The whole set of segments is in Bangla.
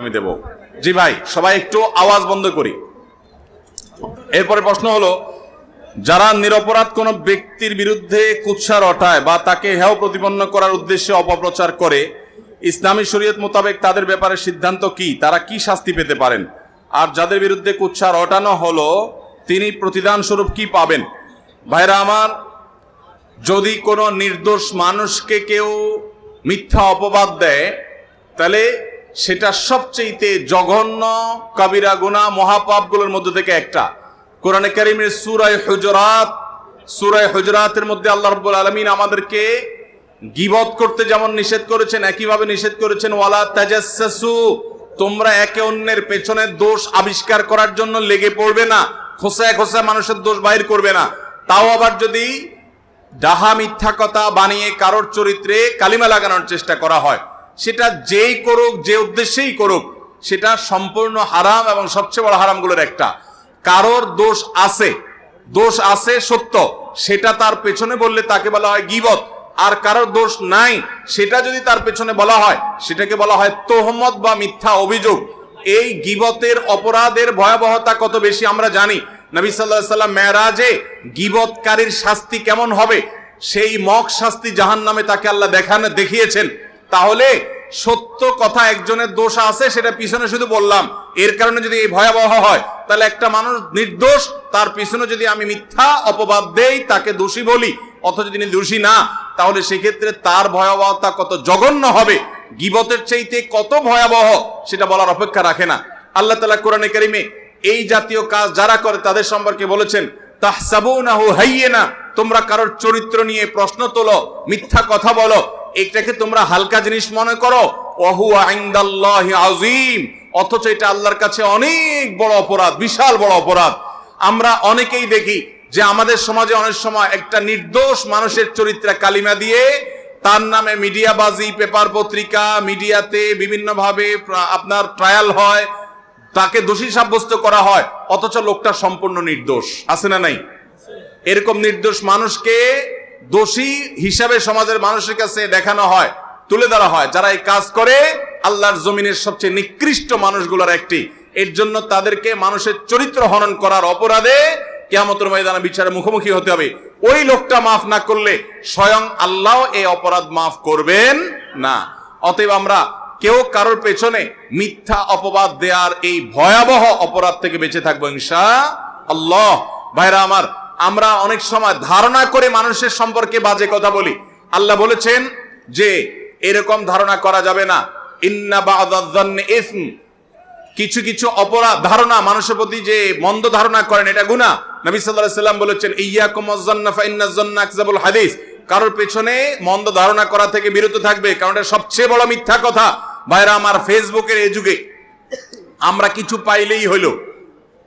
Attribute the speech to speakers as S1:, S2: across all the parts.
S1: আমি দেব। জি ভাই, সবাই একটু আওয়াজ বন্ধ করি। এরপরে প্রশ্ন হলো, যারা নিরপরাধ কোন ব্যক্তির বিরুদ্ধে কুৎসা রটায় বা তাকে হেয় প্রতিপন্ন করার উদ্দেশ্যে অপপ্রচার করে, ইসলামী শরীয়ত মোতাবেক তাদের ব্যাপারে সিদ্ধান্ত কি? তারা কি শাস্তি পেতে পারেন? আর যাদের বিরুদ্ধে কুৎসা রটানো হলো, তিনি প্রতিদান স্বরূপ কি পাবেন? ভাইরা আমার, যদি কোনো নির্দোষ মানুষকে কেউ মিথ্যা অপবাদ দেয়, তাহলে সেটা সবচেয়েতে জঘন্য কবিরা গুণা মহাপাপগুলোর মধ্যে থেকে একটা। কোরআনে কারিমের সুরায় হুজরাত, সুরায় হজরাতের মধ্যে আল্লাহ রাব্বুল আলামিন আমাদেরকে গিবত করতে যেমন নিষেধ করেছেন, একইভাবে নিষেধ করেছেন, ওয়ালা তাজাসসু তোমরা একে অন্যের পেছনের দোষ আবিষ্কার করার জন্য লেগে পড়বে না, খোসায় খোসায় মানুষের দোষ বাইর করবে না। তাও আবার যদি ডাহা মিথ্যা কথা বানিয়ে কারোর চরিত্রে কালিমা লাগানোর চেষ্টা করা হয় সেটা যেই করুক, যে উদ্দেশ্যেই করুক, সেটা সম্পূর্ণ হারাম এবং সবচেয়ে বড় হারামগুলোর একটা। কারোর দোষ আছে দোষ আছে সত্য, সেটা তার পেছনে বললে তাকে বলা হয় গিবত। আর কারোর দোষ নাই, সেটা যদি তার পেছনে বলা হয়, সেটাকে বলা হয় তোহমত বা মিথ্যা অভিযোগ। এই গিবতের অপরাধের ভয়াবহতা কত বেশি আমরা জানি। নবী সাল্লাহ সাল্লাম মেয়েরাজে গিবতকারীর শাস্তি কেমন হবে? সেই মক শাস্তি জাহান নামে তাকে আল্লাহ দেখানো দেখিয়েছেন। তাহলে সত্য কথা একজনের দোষ আছে, সেটা পিছনে শুধু বললাম। এর কারণে যদি এই ভয়াবহ হয়, তাহলে একটা মানুষ নির্দোষ, তার পিছনে যদি আমি মিথ্যা অপবাদ দেই, তাকে দোষী বলি, অথচ তিনি দোষী না, তাহলে সেক্ষেত্রে তার ভয়াবহতা কত জঘন্য হবে? গিবতের চাইতে কত ভয়াবহ, সেটা বলার অপেক্ষা রাখে না। আল্লাহ তালা কোরআনে কারিমে এই জাতীয় কাজ যারা করে, তাদের সম্পর্কে বলেছেন তাহসাবু না হো হাইয়ে না তোমরা কারোর চরিত্র নিয়ে প্রশ্ন তোলো, মিথ্যা কথা বলো এটাকে তোমরা হালকা জিনিস মনে করো অহু আইন্দাল্লাহ আজিম অথচ এটা আল্লাহর কাছে অনেক বড় অপরাধ, বিশাল বড় অপরাধ। আমরা অনেকেই দেখি যে আমাদের সমাজে অনেক সময় একটা নির্দোষ মানুষের চরিত্রে কালিমা দিয়ে তার নামে মিডিয়াবাজি, পেপার পত্রিকা, মিডিয়াতে বিভিন্নভাবে আপনার ট্রায়াল হয়, তাকে দোষী সাব্যস্ত করা হয়, অথচ লোকটা সম্পূর্ণ নির্দোষ। আছে না নাই? এরকম নির্দোষ মানুষকে দোষী হিসাবে সমাজের মানুষের কাছে দেখানো হয়, তুলে ধরা হয়। যারা এই কাজ করে, আল্লাহর জমিনের সবচেয়ে নিকৃষ্ট মানুষগুলোর একটি। এর জন্য তাদেরকে মানুষের চরিত্র হনন করার অপরাধে কেয়ামতের ময়দানে বিচারে মুখোমুখি হতে হবে। ওই লোকটা মাফ না করলে স্বয়ং আল্লাহ এই অপরাধ মাফ করবেন না। অতএব আমরা কেউ কারোর পেছনে মিথ্যা অপবাদ দেওয়ার এই ভয়াবহ অপরাধ থেকে বেঁচে থাকব ইনশা আল্লাহ। ভাইরা আমার আমরা অনেক সময় ধারণা করে মানুষের সম্পর্কে বাজে কথা বলি। আল্লাহ বলেছেন যে, এরকম ধারণা করা যাবে না। কিছু কিছু অপরাধ ধারণা মানুষের প্রতি যে মন্দ ধারণা করেন, এটা গুণা নবী সাল্লাম বলেছেন, ইয়াকুম আয-যান্না ফা ইন্না হাদিস। কারোর পেছনে মন্দ ধারণা করা থেকে বিরত থাকবে, কারণ এটা সবচেয়ে বড় মিথ্যা কথা। ভাইরা, আমার ফেসবুকের এই যুগে আমরা কিছু পাইলেই হইল।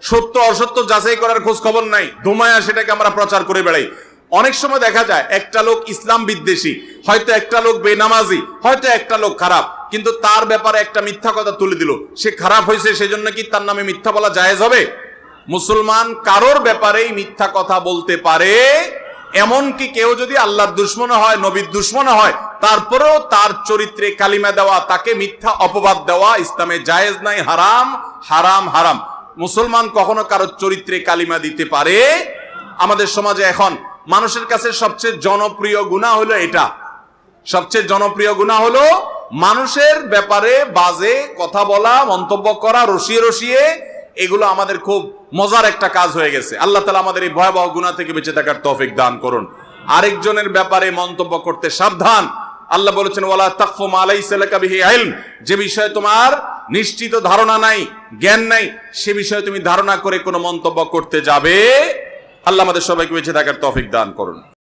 S1: সত্য, অসত্য যাচাই করার খোঁজ খবর নাই। ধুমায়া সেটাকে আমরা প্রচার করে বেড়াই। অনেক সময় দেখা যায়, একটা লোক ইসলাম বিদ্বেষী, হয়তো একটা লোক বেনামাজি, হয়তো একটা লোক খারাপ, কিন্তু তার ব্যাপারে একটা মিথ্যা কথা তুলে দিল। সে খারাপ হয়েছে, সেজন্য কি তার নামে মিথ্যা বলা জায়েজ হবে? মুসলমান কারোর ব্যাপারেই মিথ্যা কথা বলতে পারে, এমনকি কেউ যদি আল্লাহর দুশ্মন হয়, নবীর দুশ্মন হয়, তারপরেও তার চরিত্রে কালিমা দেওয়া, তাকে মিথ্যা অপবাদ দেওয়া ইসলামে জায়েজ নাই, হারাম হারাম হারাম। মুসলমান কখনো কারোর চরিত্রে কালিমা দিতে পারে? আমাদের সমাজে এখন মানুষের কাছে সবচেয়ে জনপ্রিয় গুণা হলো এটা। সবচেয়ে জনপ্রিয় গুণা হলো মানুষের ব্যাপারে বাজে কথা বলা, মন্তব্য করা, রসিয়ে রসিয়ে। এগুলো আমাদের খুব মজার একটা কাজ হয়ে গেছে। আল্লাহ তালা আমাদের এই ভয়াবহ গুণা থেকে বেঁচে থাকার তৌফিক দান করুন। আরেকজনের ব্যাপারে মন্তব্য করতে সাবধান। আল্লাহ বলেছেন, ওয়ালা তাকফু মা লাইসা লাকা বিহি ইলম। যে বিষয়ে তোমার নিশ্চিত ধারণা নাই, জ্ঞান নাই, সে বিষয়ে তুমি ধারণা করে কোনো মন্তব্য করতে যাবে। আল্লাহ আমাদের সবাইকে বেঁচে থাকার তফিক দান করুন।